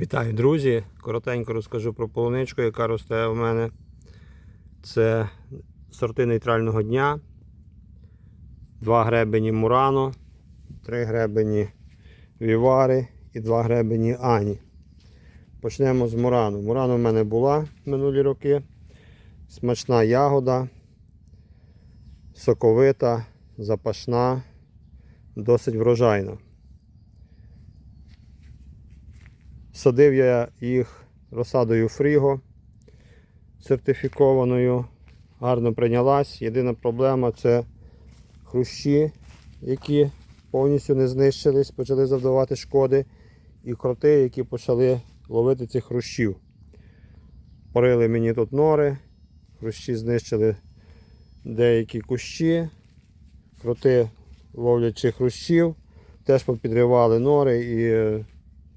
Вітаю, друзі! Коротенько розкажу про полуничку, яка росте у мене. Це сорти нейтрального дня. Два гребені Мурано, три гребені Вівари і два гребені Ані. Почнемо з Мурано. Мурано в мене була минулі роки. Смачна ягода, соковита, запашна, досить врожайна. Садив я їх розсадою Фріго сертифікованою. Гарно прийнялась. Єдина проблема це хрущі, які повністю не знищились, почали завдавати шкоди. І кроти, які почали ловити цих хрущів. Порили мені тут нори, хрущі знищили деякі кущі, кроти ловлячи хрущів, теж попідривали нори і е,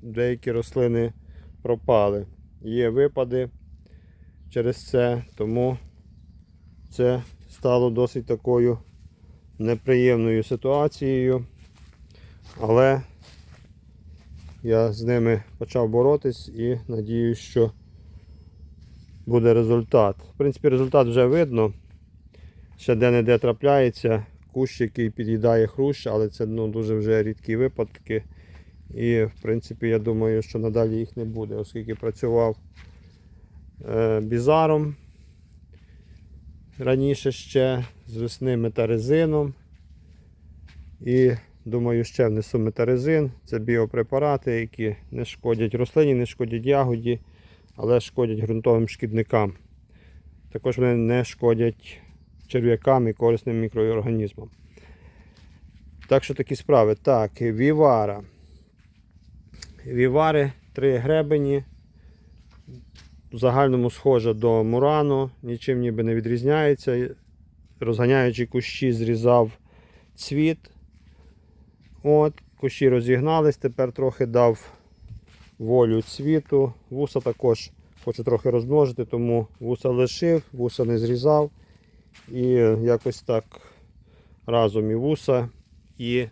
деякі рослини пропали. Є випади через це, тому це стало досить такою неприємною ситуацією. Але я з ними почав боротись і надіюсь, що буде результат. В принципі, результат вже видно. Ще де-не-де трапляється кущ, який під'їдає хрущ, але це ну, дуже вже рідкі випадки. І, в принципі, я думаю, що надалі їх не буде, оскільки працював е, бізаром раніше ще з весни метарезином. І думаю, ще внесу метарезин. Це біопрепарати, які не шкодять рослині, не шкодять ягоді, але шкодять ґрунтовим шкідникам. Також вони не шкодять черв'якам і корисним мікроорганізмам. Так що такі справи. Так, вівара. Вівари три гребені. В загальному схожа до Мурану, нічим ніби не відрізняється. Розганяючи кущі, зрізав цвіт. От, Кущі розігнались, тепер трохи дав волю цвіту. Вуса також хочу трохи розмножити, тому вуса лишив, вуса не зрізав. І якось так разом і вуса, і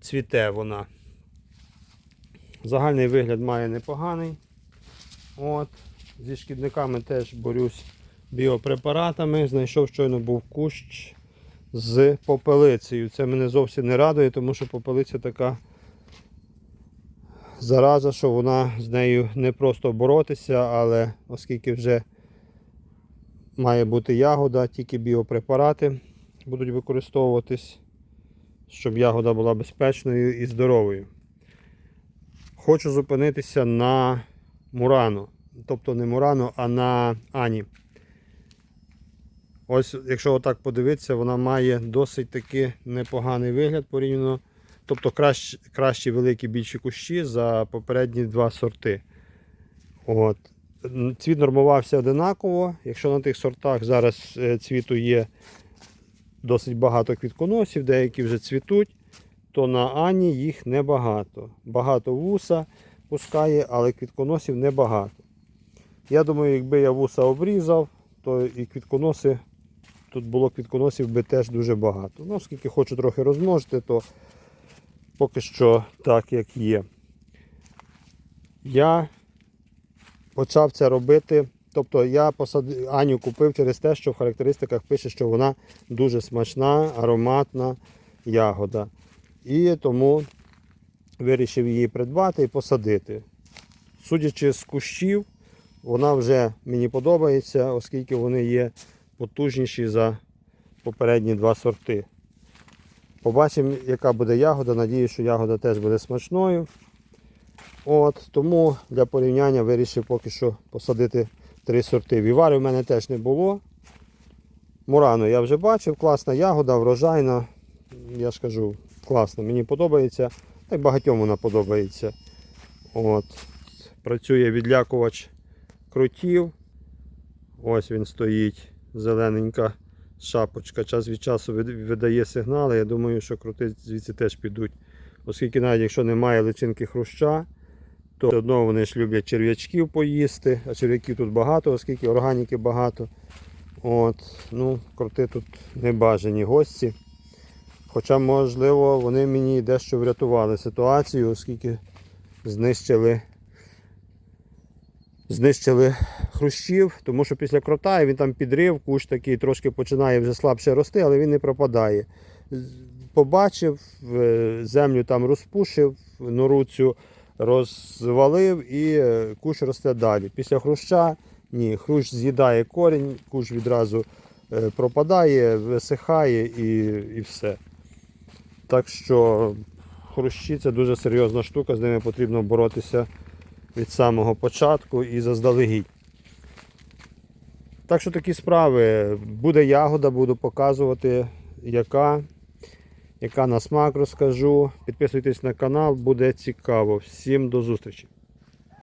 цвіте вона. Загальний вигляд має непоганий. От. Зі шкідниками теж борюсь біопрепаратами. Знайшов щойно був кущ з попелицею. Це мене зовсім не радує, тому що попелиця така зараза, що вона з нею не просто боротися, але оскільки вже має бути ягода, тільки біопрепарати будуть використовуватись, щоб ягода була безпечною і здоровою. Хочу зупинитися на Мурано. Тобто не Мурано, а на Ані. Ось, якщо отак подивитися, вона має досить таки непоганий вигляд порівняно. Тобто кращі, кращі великі більші кущі за попередні два сорти. От. Цвіт нормувався одинаково. Якщо на тих сортах зараз е, цвіту є досить багато квітконосів, деякі вже цвітуть, то на Ані їх небагато. Багато вуса пускає, але квітконосів небагато. Я думаю, якби я вуса обрізав, то і квітконоси, тут було квітконосів би теж дуже багато. Ну, оскільки хочу трохи розмножити, то поки що так, як є. Я почав це робити. Тобто я посадив, Аню купив через те, що в характеристиках пише, що вона дуже смачна, ароматна ягода. І тому вирішив її придбати і посадити. Судячи з кущів, вона вже мені подобається, оскільки вони є потужніші за попередні два сорти. Побачимо, яка буде ягода. Надіюсь, що ягода теж буде смачною. От, Тому для порівняння вирішив поки що посадити три сорти. Вівари в мене теж не було. Мурано я вже бачив, класна ягода, врожайна. Я ж кажу, класно, мені подобається. Так багатьом вона подобається. От. Працює відлякувач крутів. Ось він стоїть, зелененька шапочка. Час від часу видає сигнали. Я думаю, що крути звідси теж підуть. Оскільки навіть якщо немає личинки хруща, то все одно вони ж люблять черв'ячків поїсти, а черв'яків тут багато, оскільки органіки багато. От, ну, Крути тут не бажані гості. Хоча, можливо, вони мені дещо врятували ситуацію, оскільки знищили, знищили хрущів, тому що після крота він там підрив, кущ такий трошки починає вже слабше рости, але він не пропадає. Побачив, е, землю там розпушив, нору цю розвалив і е, кущ росте далі. Після хруща ні, хрущ з'їдає корінь, кущ відразу е, пропадає, висихає і, і все. Так що хрущі це дуже серйозна штука, з ними потрібно боротися від самого початку і заздалегідь. Так що такі справи. Буде ягода, буду показувати, яка, яка на смак розкажу. Підписуйтесь на канал, буде цікаво. Всім до зустрічі!